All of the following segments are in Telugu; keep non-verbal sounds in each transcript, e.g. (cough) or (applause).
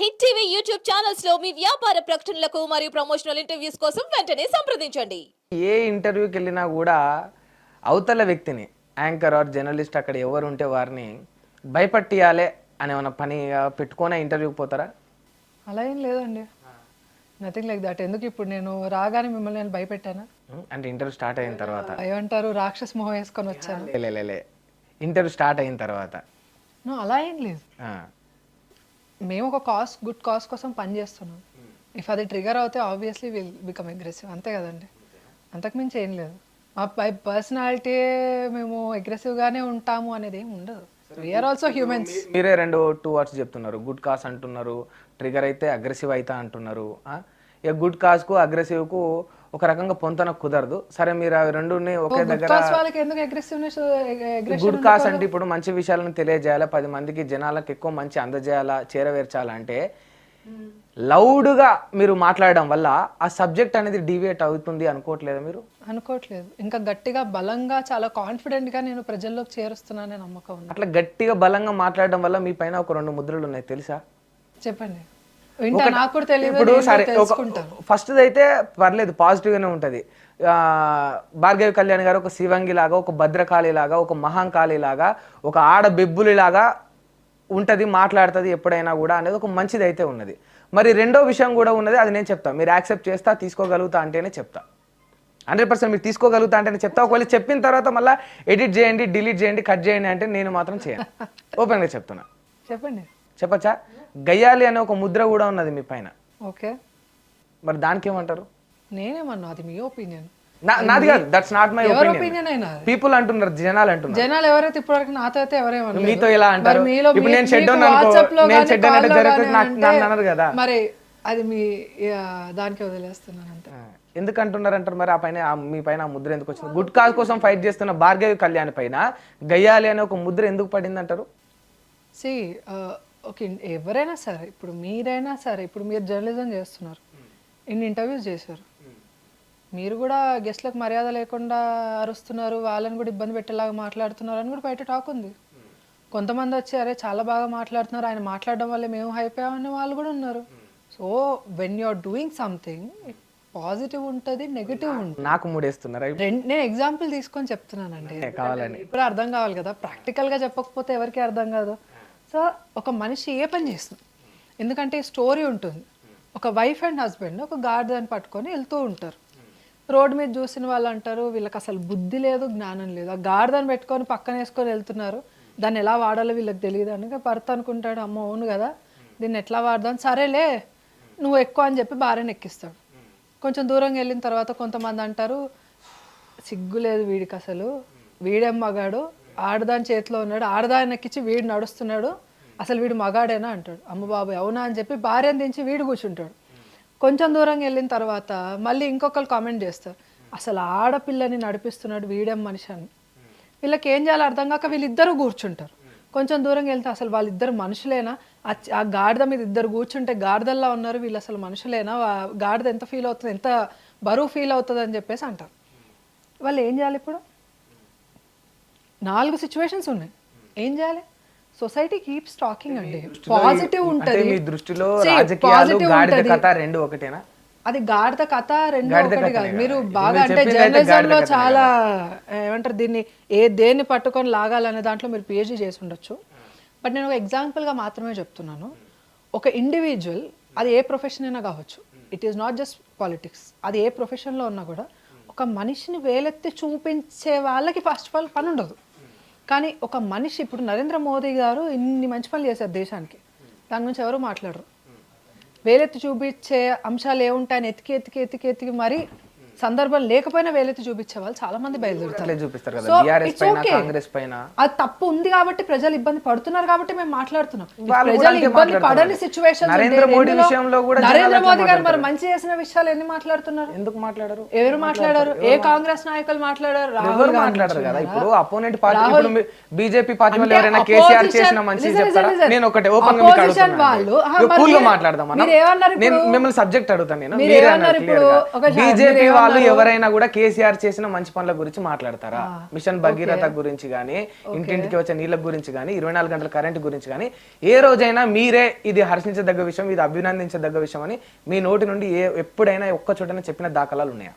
హిట్ టీవీ యూట్యూబ్ ఛానల్స్లో మీ వ్యాపార ప్రకటనలకు మరియు ప్రమోషనల్ ఇంటర్వ్యూస్ కోసం వెంటనే సంప్రదించండి. ఏ ఇంటర్వ్యూకి వెళ్ళినా కూడా అవతల వ్యక్తిని యాంకర్ ఆర్ జర్నలిస్ట్ అక్కడ ఎవరు ఉంటే వారిని భయపట్టియాలే అని ఏమైనా పనిగా పెట్టుకొని ఇంటర్వ్యూకి పోతారా? అలా ఏం లేదండి. నథింగ్ లైక్ దట్ ఎందుకు ఇప్పుడు నేను రాగానే మిమ్మల్ని నేను భయపెట్టానా? అంటే ఇంటర్వ్యూ స్టార్ట్ అయిన తర్వాత. ఏమంటారు రాక్షస్ మొహం వేసుకొని వచ్చాను. లే, లే, లే, లే. ఇంటర్వ్యూ స్టార్ట్ అయిన తర్వాత. అలా ఏం లేదు. ఆ. మేము ఒక కాస్ గుడ్ కాస్ కోసం పని చేస్తున్నాం. ఇఫ్ అది ట్రిగర్ అవుతే ఆబ్వియస్లీ విల్ బికమ్ అగ్రెసివ్ అంతే కదండి. అంతకుమించి ఏం లేదు. మా బై పర్సనాలిటీ మేము అగ్రెసివ్గానే ఉంటాము అనేది ఏం ఉండదు. వీఆర్ ఆల్సో హ్యూమన్స్ మీరే రెండు టూ వర్డ్స్ చెప్తున్నారు. గుడ్ కాస్ అంటున్నారు. ట్రిగర్ అయితే అగ్రెసివ్ అవుతా అంటున్నారు? ఇక గుడ్ కాజ్కు అగ్రెసివ్కు ఒక రకంగా పొంతన కుదరదు. సరే మీరు అవి రెండుని ఒకే దగ్గర గుడ్ కాస్ అంటే ఇప్పుడు మంచి విషయాలను తెలియజేయాలా? పది మందికి జనాలకు ఎక్కువ మంచి అందజేయాలా? చేరవేర్చాలంటే లౌడ్గా మీరు మాట్లాడడం వల్ల ఆ సబ్జెక్ట్ అనేది డివియేట్ అవుతుంది అనుకోవట్లేదా మీరు? అనుకోవట్లేదు. ఇంకా గట్టిగా బలంగా చాలా కాన్ఫిడెంట్గా నేను ప్రజల్లోకి చేరుస్తున్నాననే నమ్మకం అట్లా గట్టిగా బలంగా మాట్లాడడం వల్ల మీ పైన ఒక రెండు ముద్రలు ఉన్నాయి తెలుసా? చెప్పండి. ఇప్పుడు సరే ఫస్ట్ అయితే పర్లేదు పాజిటివ్ గానే ఉంటది భార్గవి కళ్యాణ్ గారు ఒక శివంగి లాగా ఒక భద్రకాళి లాగా ఒక మహాంకాళి లాగా ఒక ఆడ బెబ్బులి లాగా ఉంటది మాట్లాడుతుంది ఎప్పుడైనా కూడా అనేది ఒక మంచిది అయితే ఉన్నది. మరి రెండో విషయం కూడా ఉన్నది అది నేను చెప్తా. మీరు యాక్సెప్ట్ చేస్తా తీసుకోగలుగుతా అంటేనే చెప్తా. హండ్రెడ్ పర్సెంట్ మీరు తీసుకోగలుగుతా అంటేనే చెప్తా. ఒకవేళ చెప్పిన తర్వాత మళ్ళీ ఎడిట్ చేయండి డిలీట్ చేయండి కట్ చేయండి అంటే నేను మాత్రం చేయను. (laughs) ఓపెన్గా చెప్తున్నా. చెప్పండి. చెప్పచ్చా? గయ్యాలి అనే ఒక ముద్ర కూడా ఉన్నది మీ పైన. ఓకే. మరి దానికి ఏమంటారు నేనేమన్నా? అది మీ ఒపీనియన్ నాది కాదు that's not my opinion. People అంటున్నారు జనాలు అంటున్నారు. జనాలు ఎవరైతే ఇప్పటివరకు నాతో అయితే ఎవరేమన్నారు మీతో ఎలా అంటారు? ఇప్పుడు నేను అనుకో, నేను చెడ్డ అంటే జరుగుతుంది, నాకు- నన్ను అనరు కదా. మరి అది మీ దానికి వదిలేస్తున్నాను అంతే ఎందుకు అంటున్నారు అంటారు మరి ఆ పైన మీ పైన ఆ ముద్ర ఎందుకు వచ్చింది? గుడ్ కాజ్ కోసం ఫైట్ చేస్తున్న భార్గవి కళ్యాణ్ పైన గయ్యాలి అనే ఒక ముద్ర ఎందుకు పడింది అంటారు సి ఓకే ఎవరైనా సరే ఇప్పుడు మీరైనా సరే ఇప్పుడు మీరు జర్నలిజం చేస్తున్నారు. ఇన్ని ఇంటర్వ్యూస్ చేశారు. మీరు కూడా గెస్ట్లకు మర్యాద లేకుండా అరుస్తున్నారు వాళ్ళని కూడా ఇబ్బంది పెట్టేలాగా మాట్లాడుతున్నారు అని కూడా బయట టాక్ ఉంది. కొంతమంది వచ్చి అరే చాలా బాగా మాట్లాడుతున్నారు ఆయన మాట్లాడడం వల్ల మేము అయిపోయామని వాళ్ళు కూడా ఉన్నారు. So when you are doing something positive ఉంటుంది నెగిటివ్ ఉంటుంది. నాకు మూడేస్తున్నారా. రెండు నేను ఎగ్జాంపుల్ తీసుకొని చెప్తున్నానండి. కావాలని ఇప్పుడు అర్థం కావాలి కదా ప్రాక్టికల్గా చెప్పకపోతే ఎవరికి అర్థం కాదు. సో ఒక మనిషి ఏ పని చేస్తుంది? ఎందుకంటే స్టోరీ ఉంటుంది. ఒక వైఫ్ అండ్ హస్బెండ్ ఒక గార్డెన్ పట్టుకొని వెళ్తూ ఉంటారు. రోడ్డు మీద చూసిన వాళ్ళు అంటారు వీళ్ళకి అసలు బుద్ధి లేదు జ్ఞానం లేదు. ఆ గార్డెన్ పెట్టుకొని పక్కన వేసుకొని వెళ్తున్నారు. దాన్ని ఎలా వాడాలో వీళ్ళకి తెలియదు. అని భర్త అనుకుంటాడు అమ్మ అవును కదా దీన్ని ఎట్లా వాడదాం? సరేలే నువ్వు ఎక్కువ అని చెప్పి భార్యను ఎక్కిస్తాడు. కొంచెం దూరం వెళ్ళిన తర్వాత కొంతమంది అంటారు సిగ్గు లేదు వీడికి అసలు. వీడేం మగాడు? ఆడదాని చేతిలో ఉన్నాడు. ఆడదానికిచ్చి వీడు నడుస్తున్నాడు. అసలు వీడు మగాడేనా అంటాడు. అమ్మ బాబాయ్ అవునా అని చెప్పి భార్యను దించి వీడు కూర్చుంటాడు. కొంచెం దూరం వెళ్ళిన తర్వాత మళ్ళీ ఇంకొకరు కామెంట్ చేస్తారు. అసలు ఆడపిల్లని నడిపిస్తున్నాడు వీడేం మనిషి అని. వీళ్ళకి ఏం చేయాలో అర్థం కాక వీళ్ళిద్దరూ కూర్చుంటారు. కొంచెం దూరం వెళ్తే అసలు వాళ్ళిద్దరు మనుషులేనా? ఆ గాడిద మీద ఇద్దరు కూర్చుంటే గాడిదల్లా ఉన్నారు. వీళ్ళు అసలు మనుషులేనా? గాడిద ఎంత ఫీల్ అవుతుంది? ఎంత బరువు ఫీల్ అవుతుంది అని చెప్పేసి అంటారు. వాళ్ళు ఏం చేయాలి ఇప్పుడు? నాలుగు సిచ్యువేషన్స్ ఉన్నాయి. ఏం చేయాలి? సొసైటీ కీప్స్ టాకింగ్ అండి. పాజిటివ్ ఉంటుంది. మీ దృష్టిలో ఉంటది. కథ రెండు ఒకటేనా? అది గాడిద కథ రెండు ఒకటి కాదు. మీరు. బాగా అంటే జర్నలిజం లో చాలా ఏమంటారు దీన్ని? ఏ దేన్ని పట్టుకొని లాగాలనే దాంట్లో మీరు పిహెచ్డి చేసి ఉండొచ్చు. బట్ నేను ఒక example గా మాత్రమే చెప్తున్నాను. ఒక ఇండివిజువల్ అది ఏ ప్రొఫెషన్ అయినా కావచ్చు. It is not just politics అది ఏ profession లో ఉన్నా కూడా ఒక మనిషిని వేలెత్తి చూపించే వాళ్ళకి ఫస్ట్ ఆఫ్ ఆల్ పని ఉండదు. కానీ ఒక మనిషి ఇప్పుడు నరేంద్ర మోదీ గారు ఇన్ని మంచి పనులు చేశారు దేశానికి. దాని గురించి ఎవరు మాట్లాడరు. వేలెత్తి చూపించే అంశాలు ఏముంటాయని ఎతికి ఎతికి ఎతికి ఎతికి మరి సందర్భం లేకపోయినా వేలెత్తి చూపించే వాళ్ళు చాలా మంది బయలుదేరుతారు. చూపిస్తారు కదా. కాంగ్రెస్ పైన. అది తప్పు ఉంది కాబట్టి ప్రజలు ఇబ్బంది పడుతున్నారు కాబట్టి మేము మాట్లాడుతున్నాం. ప్రజలు అంతే ఇబ్బంది పడని మాట్లాడుతున్నారు. సిచ్యువేషన్ నరేంద్ర మోడీ విషయంలో కూడా నరేంద్ర మోదీ గారు మరి మంచి చేసిన విషయాలు ఎన్ని మాట్లాడుతున్నారు? ఎందుకు మాట్లాడరు? ఎవరు మాట్లాడారు. ఏ కాంగ్రెస్ నాయకులు మాట్లాడారు? రాహుల్ మాట్లాడరు కదా? ఇప్పుడు అపోనెంట్ పార్టీ బీజేపీ పార్టీ వాళ్ళు ఎవరైనా కేసీఆర్ చేసిన మంచి చెప్తారా. నేను ఒకటే ఓపెన్గా మీకు అడుగుతున్నాను మాట్లాడదాం మనం మీరు ఏమన్నారు నేను ఇప్పుడు? మిమ్మల్ని సబ్జెక్ట్ అడుగుతాను నేను. మీరు అన్నారు బీజేపీ వాళ్ళు ఎవరైనా కూడా కేసీఆర్ చేసిన మంచి పనుల గురించి మాట్లాడతారా? మిషన్ భగీరథ గురించి కానీ ఇంటింటికి వచ్చే నీళ్ళ గురించి కానీ ఇరవై నాలుగు గంటల కరెంట్ గురించి కానీ ఏ రోజైనా మీరే ఇది హర్షించదగ్గ విషయం ఇది అభినందించదగ్గ విషయం అని మీ నోటి నుండి ఏ ఎప్పుడైనా ఒక్క చోటనే చెప్పిన దాఖలాలు ఉన్నాయా?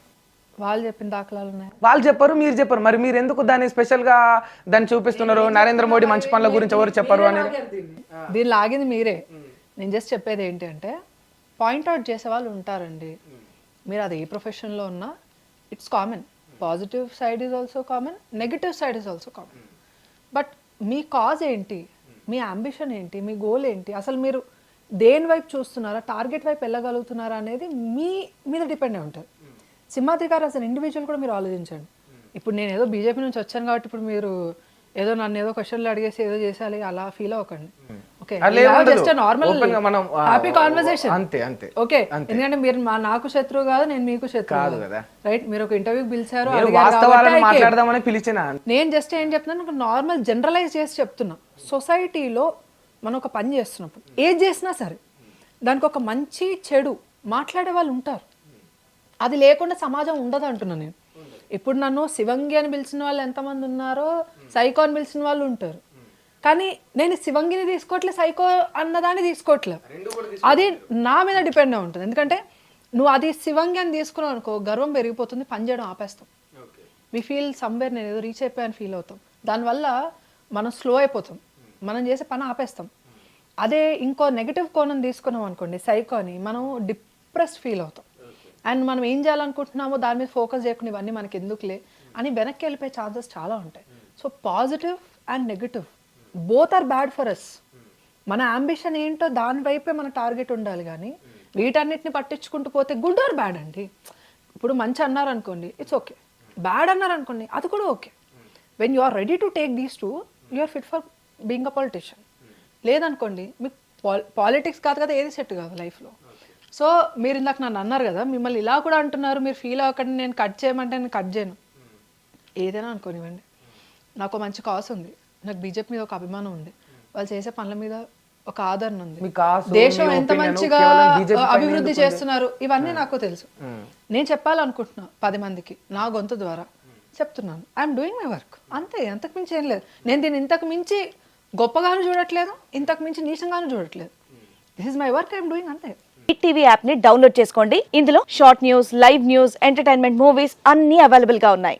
వాళ్ళు చెప్పిన దాఖలాలు ఉన్నాయి. వాళ్ళు చెప్పరు మీరు చెప్పరు. మరి మీరు ఎందుకు దాన్ని స్పెషల్గా దాన్ని చూపిస్తున్నారు? నరేంద్ర మోడీ మంచి పనుల గురించి ఎవరు చెప్పరు అనేది దీన్ని. లాగింది మీరే. నేను జస్ట్ చెప్పేది ఏంటి అంటే పాయింట్అవుట్ చేసే వాళ్ళు ఉంటారండి. మీరు అది ఏ ప్రొఫెషన్లో ఉన్నా it's common positive side is also common negative side is also common but me cause ఏంటి? మీ అంబిషన్ ఏంటి? మీ గోల్ ఏంటి? అసలు మీరు దేని వైపు చూస్తున్నారా? టార్గెట్ వైపు వెళ్ళగలుగుతున్నారా అనేది మీ మీద డిపెండ్ అయి ఉంటుంది. సింహాద్రి గారు అసలు ఇండివిజువల్ కూడా మీరు ఆలోచించండి. ఇప్పుడు నేను ఏదో బీజేపీ నుంచి వచ్చాను కాబట్టి ఇప్పుడు మీరు ఏదో నన్ను ఏదో క్వశ్చన్లు అడిగేసి ఏదో చేసేయాలి అలా ఫీల్ అవ్వకండి. అంతే అంతే ఓకే ఎందుకంటే మీరు నాకు శత్రువు కాదు నేను మీకు శత్రువు. కాదు కదా. రైట్ మీరు ఒక ఇంటర్వ్యూకి పిలిచారు. మాట్లాడదామని పిలిచిన. నేను జస్ట్ ఏం చెప్తున్నాను నార్మల్ జనరలైజ్ చేసి చెప్తున్నా. సొసైటీలో మనం ఒక పని చేస్తున్నప్పుడు ఏది చేసినా సరే దానికి ఒక మంచి చెడు మాట్లాడే వాళ్ళు ఉంటారు. అది లేకుండా సమాజం ఉండదు అంటున్నా నేను. ఇప్పుడు నన్ను శివంగి అని పిలిచిన వాళ్ళు ఎంతమంది ఉన్నారో సైకో అని పిలిచిన వాళ్ళు ఉంటారు. కానీ నేను శివంగిని తీసుకోవట్లే సైకో అన్నదాన్ని తీసుకోవట్లే. అది నా మీద డిపెండ్ అయి ఉంటుంది. ఎందుకంటే నువ్వు అది శివంగి అని తీసుకున్నావు అనుకో గర్వం పెరిగిపోతుంది పని చేయడం ఆపేస్తాం. వి ఫీల్ సమ్వేర్ నేను ఏదో రీచ్ అయిపోయాను ఫీల్ అవుతాం. దానివల్ల మనం స్లో అయిపోతాం. మనం చేసే పని ఆపేస్తాం. అదే ఇంకో నెగిటివ్ కోణం తీసుకున్నాం అనుకోండి సైకో అని మనం డిప్రెస్ ఫీల్ అవుతాం. అండ్ మనం ఏం చేయాలనుకుంటున్నామో దాని మీద ఫోకస్ చేయకుండా ఇవన్నీ మనకి ఎందుకులే అని వెనక్కి వెళ్ళిపోయే ఛాన్సెస్ చాలా ఉంటాయి. So positive and negative both are bad for us మన అంబిషన్ ఏంటో దాని వైపే మన టార్గెట్ ఉండాలి కానీ వీటన్నిటిని పట్టించుకుంటూ పోతే గుడ్ ఆర్ బ్యాడ్ అండి? ఇప్పుడు మంచి అన్నారు అనుకోండి ఇట్స్ ఓకే బ్యాడ్ అన్నారు అనుకోండి అది కూడా okay when you are ready to take these two you are fit for being a politician లేదనుకోండి మీకు పాలిటిక్స్ కాదు కదా ఏది సెట్ కాదు లైఫ్లో సో మీరు ఇందాక నన్ను అన్నారు కదా మిమ్మల్ని ఇలా కూడా అంటున్నారు మీరు ఫీల్ అవ్వకండి నేను కట్ చేయమంటే నేను కట్ చేయను. ఏదైనా అనుకోనివ్వండి. నాకు మంచి కాస్ ఉంది. నాకు బీజేపీ మీద ఒక అభిమానం ఉంది. వాళ్ళు చేసే పనుల మీద ఒక ఆదరణ ఉంది. దేశం ఎంత మంచిగా అభివృద్ధి? చేస్తున్నారు? ఇవన్నీ నాకు తెలుసు. నేను చెప్పాలనుకుంటున్నా పది మందికి నా గొంతు ద్వారా. చెప్తున్నాను. ఐఎమ్ డూయింగ్ మై వర్క్ అంతే అంతకు మించి ఏం లేదు. నేను దీన్ని ఇంతకు మించి గొప్పగాను చూడట్లేదు ఇంతకు మించి నీచంగాను చూడట్లేదు. This is my work I'm doing అంతే. హిట్ టీవీ యాప్ని డౌన్లోడ్ చేసుకోండి. ఇందులో short news live news entertainment movies అన్ని అవైలబుల్గా ఉన్నాయి.